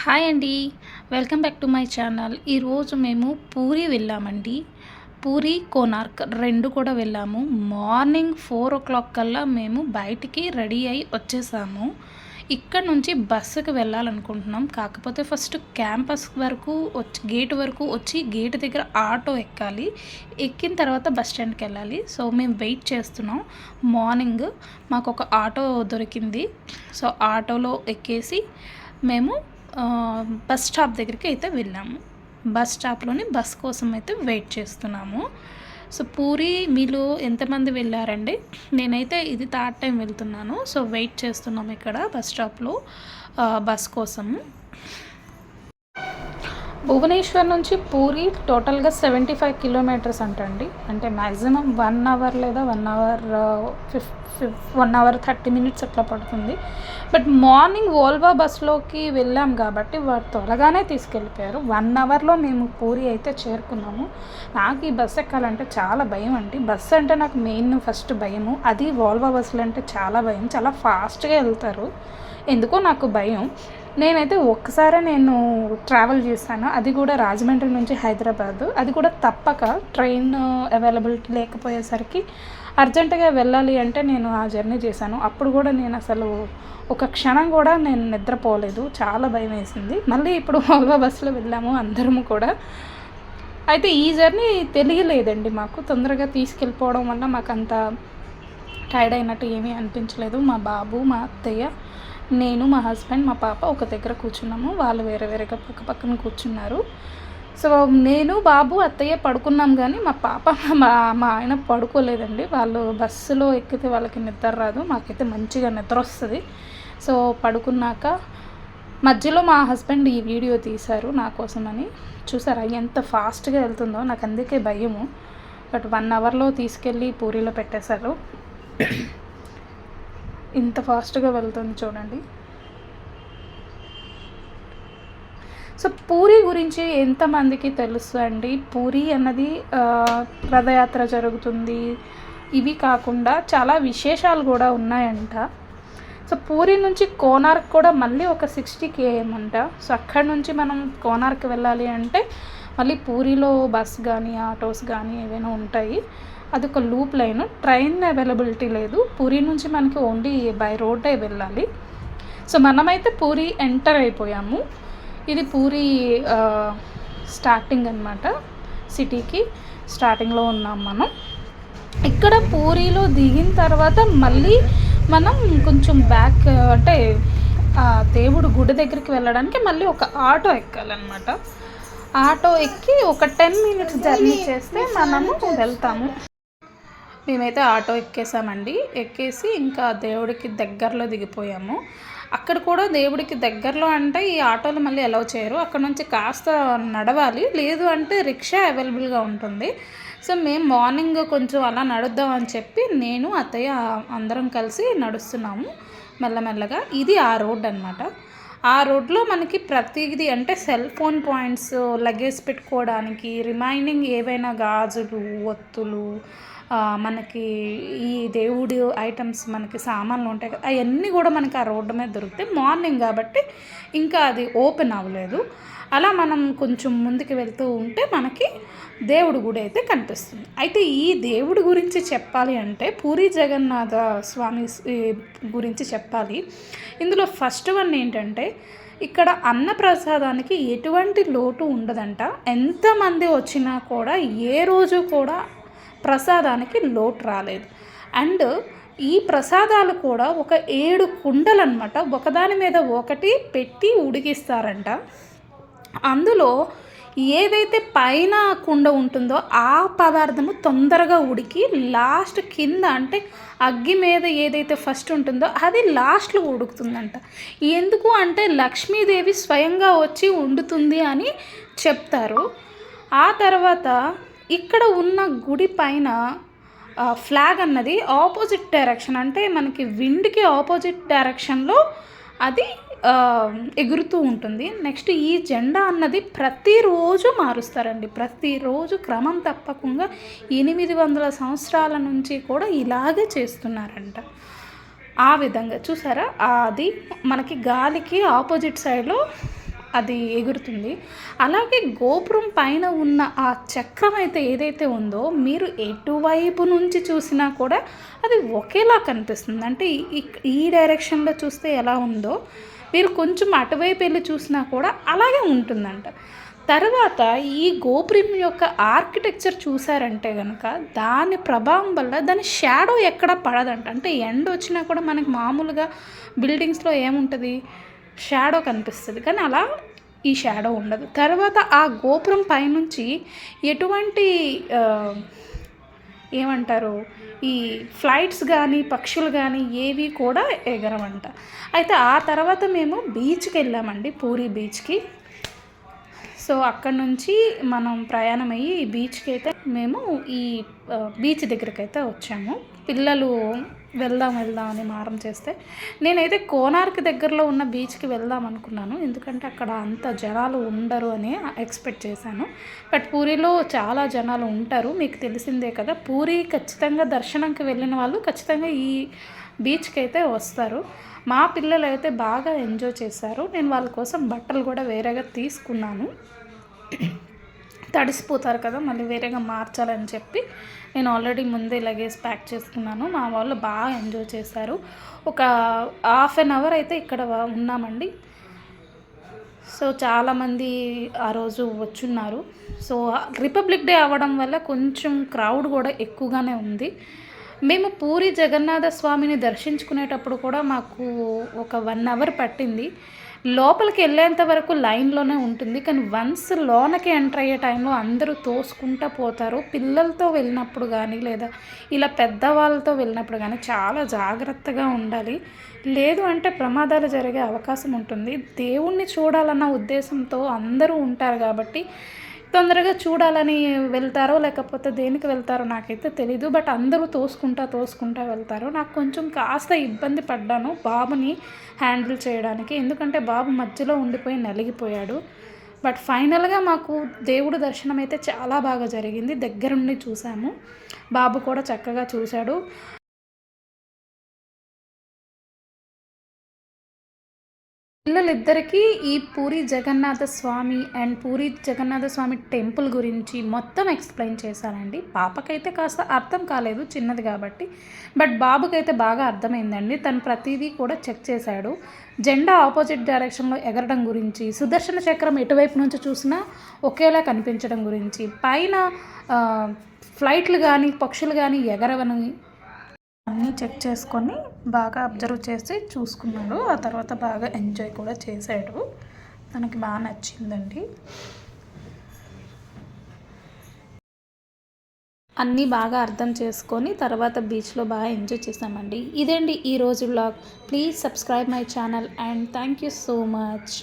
Hi అండి. Welcome back to my channel. ఈరోజు మేము పూరి వెళ్ళామండి. పూరి కోనార్క్ రెండు కూడా వెళ్ళాము. మార్నింగ్ ఫోర్ ఓ క్లాక్ కల్లా మేము బయటికి రెడీ అయి వచ్చేసాము. ఇక్కడ నుంచి బస్సుకి వెళ్ళాలనుకుంటున్నాం. కాకపోతే ఫస్ట్ క్యాంపస్ వరకు వచ్చి గేట్ వరకు వచ్చి గేట్ దగ్గర ఆటో ఎక్కాలి. ఎక్కిన తర్వాత బస్ స్టాండ్కి వెళ్ళాలి. సో మేము వెయిట్ చేస్తున్నాం. మార్నింగ్ మాకు ఒక ఆటో దొరికింది. సో ఆటోలో ఎక్కేసి మేము బస్ స్టాప్ దగ్గరికి అయితే వెళ్ళాము. బస్ స్టాప్లోని బస్ కోసం అయితే వెయిట్ చేస్తున్నాము. సో పూరి మీలో ఎంతమంది వెళ్ళారండి? నేనైతే ఇది థర్డ్ టైం వెళ్తున్నాను. సో వెయిట్ చేస్తున్నాం ఇక్కడ బస్ స్టాప్లో బస్ కోసము. భువనేశ్వర్ నుంచి పూరి టోటల్గా సెవెంటీ ఫైవ్ కిలోమీటర్స్ అంటండి. అంటే మ్యాక్సిమం వన్ అవర్ లేదా వన్ అవర్ ఫిఫ్ వన్ అవర్ థర్టీ మినిట్స్ అట్లా పడుతుంది. బట్ మార్నింగ్ ఓల్వా బస్లోకి వెళ్ళాం కాబట్టి వారు త్వరగానే తీసుకెళ్ళిపోయారు. వన్ అవర్లో మేము పూరి అయితే చేరుకున్నాము. నాకు ఈ బస్ ఎక్కాలంటే చాలా భయం అండి. బస్ అంటే నాకు మెయిన్ ఫస్ట్ భయము. అది ఓల్వా బస్సులు అంటే చాలా భయం. చాలా ఫాస్ట్గా వెళ్తారు. ఎందుకో నాకు భయం. నేనైతే ఒక్కసారే నేను ట్రావెల్ చేశాను. అది కూడా రాజమండ్రి నుంచి హైదరాబాద్. అది కూడా తప్పక ట్రైన్ అవైలబిలిటీ లేకపోయేసరికి అర్జెంటుగా వెళ్ళాలి అంటే నేను ఆ జర్నీ చేశాను. అప్పుడు కూడా నేను అసలు ఒక క్షణం కూడా నేను నిద్రపోలేదు. చాలా భయం వేసింది. మళ్ళీ ఇప్పుడు ఓల్వా బస్సులో వెళ్ళాము అందరము కూడా. అయితే ఈ జర్నీ తెలియలేదండి మాకు. తొందరగా తీసుకెళ్ళిపోవడం వల్ల మాకు అంత టైర్డ్ అయినట్టు ఏమీ అనిపించలేదు. మా బాబు మా అత్తయ్య నేను మా హస్బెండ్ మా పాప ఒక దగ్గర కూర్చున్నాము. వాళ్ళు వేరే వేరేగా పక్క పక్కన కూర్చున్నారు. సో నేను బాబు అత్తయ్య పడుకున్నాం కానీ మా పాప మా మా ఆయన పడుకోలేదండి. వాళ్ళు బస్సులో ఎక్కితే వాళ్ళకి నిద్ర రాదు. మాకైతే మంచిగా నిద్ర వస్తుంది. సో పడుకున్నాక మధ్యలో మా హస్బెండ్ ఈ వీడియో తీశారు నా కోసమని. చూసారా ఎంత ఫాస్ట్గా వెళ్తుందో. నాకు అందుకే భయము. బట్ వన్ అవర్లో తీసుకెళ్ళి పూరీలో పెట్టేశారు. ఇంత ఫాస్ట్గా వెళ్తుంది చూడండి. సో పూరి గురించి ఎంతమందికి తెలుసు అండి? పూరి అన్నది రథయాత్ర జరుగుతుంది. ఇవి కాకుండా చాలా విశేషాలు కూడా ఉన్నాయంట. సో పూరి నుంచి కోనార్క్ కూడా మళ్ళీ ఒక సిక్స్టీ కేఎం అంట. సో అక్కడ నుంచి మనం కోనార్క్ వెళ్ళాలి అంటే మళ్ళీ పూరిలో బస్ కానీ ఆటోస్ కానీ ఏవైనా ఉంటాయి. అది ఒక లూప్ లైన్. ట్రైన్ అవైలబిలిటీ లేదు. పూరి నుంచి మనకి ఓన్లీ బై రోడ్డే వెళ్ళాలి. సో మనమైతే పూరి ఎంటర్ అయిపోయాము. ఇది పూరి స్టార్టింగ్ అనమాట సిటీకి. స్టార్టింగ్లో ఉన్నాం మనం. ఇక్కడ పూరిలో దిగిన తర్వాత మళ్ళీ మనం కొంచెం బ్యాక్ అంటే దేవుడు గుడి దగ్గరికి వెళ్ళడానికి మళ్ళీ ఒక ఆటో ఎక్కాలన్నమాట. ఆటో ఎక్కి ఒక టెన్ మినిట్స్ జర్నీ చేస్తే మనము వెళ్తాము. మేమైతే ఆటో ఎక్కేసామండి. ఎక్కేసి ఇంకా దేవుడికి దగ్గరలో దిగిపోయాము. అక్కడ కూడా దేవుడికి దగ్గరలో అంటే ఈ ఆటోలు మళ్ళీ అలౌ చేయరు. అక్కడ నుంచి కాస్త నడవాలి. లేదు అంటే రిక్షా అవైలబుల్గా ఉంటుంది. సో మేము మార్నింగ్ కొంచెం అలా నడుద్దాం అని చెప్పి నేను అత్తయ్య అందరం కలిసి నడుస్తున్నాము మెల్లమెల్లగా. ఇది ఆ రోడ్ అనమాట ఆ రోడ్లో మనకి ప్రతిదీ అంటే సెల్ ఫోన్ పాయింట్స్ లగేజ్ పెట్టుకోవడానికి రిమైనింగ్ ఏవైనా గాజులు ఒత్తులు మనకి ఈ దేవుడి ఐటమ్స్ మనకి సామాన్లు ఉంటాయి కదా అవన్నీ కూడా మనకి ఆ రోడ్డు మీద దొరుకుతాయి. మార్నింగ్ కాబట్టి ఇంకా అది ఓపెన్ అవ్వలేదు. అలా మనం కొంచెం ముందుకు వెళ్తూ ఉంటే మనకి దేవుడి గుడి అయితే కనిపిస్తుంది. అయితే ఈ దేవుడి గురించి చెప్పాలి అంటే పూరి జగన్నాథ స్వామి గురించి చెప్పాలి. ఇందులో ఫస్ట్ వన్ ఏంటంటే ఇక్కడ అన్నప్రసాదానికి ఎటువంటి లోటు ఉండదంట. ఎంతమంది వచ్చినా కూడా ఏ రోజు కూడా ప్రసాదానికి లోటు రాలేదు. అండ్ ఈ ప్రసాదాలు కూడా ఒక ఏడు కుండలు అనమాట ఒకదాని మీద ఒకటి పెట్టి ఉడికిస్తారంట. అందులో ఏదైతే పైన కుండ ఉంటుందో ఆ పదార్థము తొందరగా ఉడికి లాస్ట్ కింద అంటే అగ్గి మీద ఏదైతే ఫస్ట్ ఉంటుందో అది లాస్ట్లో ఉడుకుతుందంట. ఎందుకు అంటే లక్ష్మీదేవి స్వయంగా వచ్చి వండుతుంది అని చెప్తారు. ఆ తర్వాత ఇక్కడ ఉన్న గుడి పైన ఫ్లాగ్ అన్నది ఆపోజిట్ డైరెక్షన్ అంటే మనకి విండ్కి ఆపోజిట్ డైరెక్షన్లో అది ఎగురుతూ ఉంటుంది. నెక్స్ట్ ఈ జెండా అన్నది ప్రతిరోజు మారుస్తారండి. ప్రతిరోజు క్రమం తప్పకుండా ఎనిమిది వందల సంవత్సరాల నుంచి కూడా ఇలాగే చేస్తున్నారంట. ఆ విధంగా చూసారా? అది మనకి గాలికి ఆపోజిట్ సైడ్లో అది ఎగురుతుంది. అలాగే గోపురం పైన ఉన్న ఆ చక్రం అయితే ఏదైతే ఉందో మీరు ఎటువైపు నుంచి చూసినా కూడా అది ఒకేలా కనిపిస్తుంది. అంటే ఈ- ఈ డైరెక్షన్లో చూస్తే ఎలా ఉందో మీరు కొంచెం అటువైపు వెళ్ళి చూసినా కూడా అలాగే ఉంటుందంట. తర్వాత ఈ గోపురం యొక్క ఆర్కిటెక్చర్ చూసారంటే కనుక దాని ప్రభావం వల్ల దాని షాడో ఎక్కడ పడదంట. అంటే ఎండ వచ్చినా కూడా మనకి మామూలుగా బిల్డింగ్స్లో ఏముంటుంది? షాడో కనిపిస్తుంది. కానీ అలా ఈ షాడో ఉండదు. తర్వాత ఆ గోపురం పైనుంచి ఎటువంటి ఏమంటారు? ఈ ఫ్లైట్స్ కానీ పక్షులు కానీ ఏవి కూడా ఎగరవంట. అయితే ఆ తర్వాత మేము బీచ్కి వెళ్ళామండి పూరి బీచ్కి. సో అక్కడ నుంచి మనం ప్రయాణం అయ్యి ఈ బీచ్కి అయితే మేము ఈ బీచ్ దగ్గరికి అయితే వచ్చాము. పిల్లలు వెళ్దాం వెళ్దాం అని మారం చేస్తే నేనైతే కోనార్క్ దగ్గరలో ఉన్న బీచ్కి వెళ్దాం అనుకున్నాను. ఎందుకంటే అక్కడ అంత జనాలు ఉండరు అని ఎక్స్పెక్ట్ చేశాను. బట్ పూరిలో చాలా జనాలు ఉంటారు మీకు తెలిసిందే కదా. పూరి ఖచ్చితంగా దర్శనంకి వెళ్ళిన వాళ్ళు ఖచ్చితంగా ఈ బీచ్కి అయితే వస్తారు. మా పిల్లలు అయితే బాగా ఎంజాయ్ చేశారు. నేను వాళ్ళ కోసం బట్టలు కూడా వేరేగా తీసుకున్నాను. తడిసిపోతారు కదా మళ్ళీ వేరేగా మార్చాలని చెప్పి నేను ఆల్రెడీ ముందే లగేజ్ ప్యాక్ చేసుకున్నాను. మా వాళ్ళు బాగా ఎంజాయ్ చేశారు. ఒక హాఫ్ అన్ అవర్ అయితే ఇక్కడ ఉన్నామండి. సో చాలామంది ఆ రోజు వచ్చున్నారు. సో రిపబ్లిక్ డే అవ్వడం వల్ల కొంచెం క్రౌడ్ కూడా ఎక్కువగానే ఉంది. మేము పూరి జగన్నాథ స్వామిని దర్శించుకునేటప్పుడు కూడా మాకు ఒక వన్ అవర్ పట్టింది. లోపలికి వెళ్ళేంత వరకు లైన్లోనే ఉంటుంది. కానీ వన్స్ లోనకి ఎంటర్ అయ్యే టైంలో అందరూ తోసుకుంటూ పోతారు. పిల్లలతో వెళ్ళినప్పుడు కానీ లేదా ఇలా పెద్దవాళ్ళతో వెళ్ళినప్పుడు కానీ చాలా జాగ్రత్తగా ఉండాలి. లేదు అంటే ప్రమాదాలు జరిగే అవకాశం ఉంటుంది. దేవుణ్ణి చూడాలన్న ఉద్దేశంతో అందరూ ఉంటారు కాబట్టి తొందరగా చూడాలని వెళ్తారో లేకపోతే దేనికి వెళ్తారో నాకైతే తెలీదు. బట్ అందరూ తోసుకుంటా తోసుకుంటా వెళ్తారు. నాకు కొంచెం కాస్త ఇబ్బంది పడ్డాను బాబుని హ్యాండిల్ చేయడానికి. ఎందుకంటే బాబు మధ్యలో ఉండిపోయి నలిగిపోయాడు. బట్ ఫైనల్గా మాకు దేవుడు దర్శనం అయితే చాలా బాగా జరిగింది. దగ్గరుండి చూసాము. బాబు కూడా చక్కగా చూశాడు. పిల్లలిద్దరికీ ఈ పూరి జగన్నాథ స్వామి అండ్ పూరి జగన్నాథ స్వామి టెంపుల్ గురించి మొత్తం ఎక్స్ప్లెయిన్ చేశానండి పాపకైతే కాస్త అర్థం కాలేదు చిన్నది కాబట్టి. బట్ బాబుకైతే బాగా అర్థమైందండి. తను ప్రతిదీ కూడా చెక్ చేశాడు. జెండా ఆపోజిట్ డైరెక్షన్లో ఎగరడం గురించి సుదర్శన చక్రం ఎటువైపు నుంచి చూసినా ఒకేలా కనిపించడం గురించి పైన ఫ్లైట్లు కానీ పక్షులు కానీ ఎగరవని అన్నీ చెక్ చేసుకొని బాగా అబ్జర్వ్ చేసి చూసుకున్నాడు. ఆ తర్వాత బాగా ఎంజాయ్ కూడా చేశాడు. తనకి బాగా నచ్చిందండి. అన్నీ బాగా అర్థం చేసుకొని తర్వాత బీచ్లో బాగా ఎంజాయ్ చేసామండి ఇదండి ఈరోజు blog please subscribe my channel and thank you so much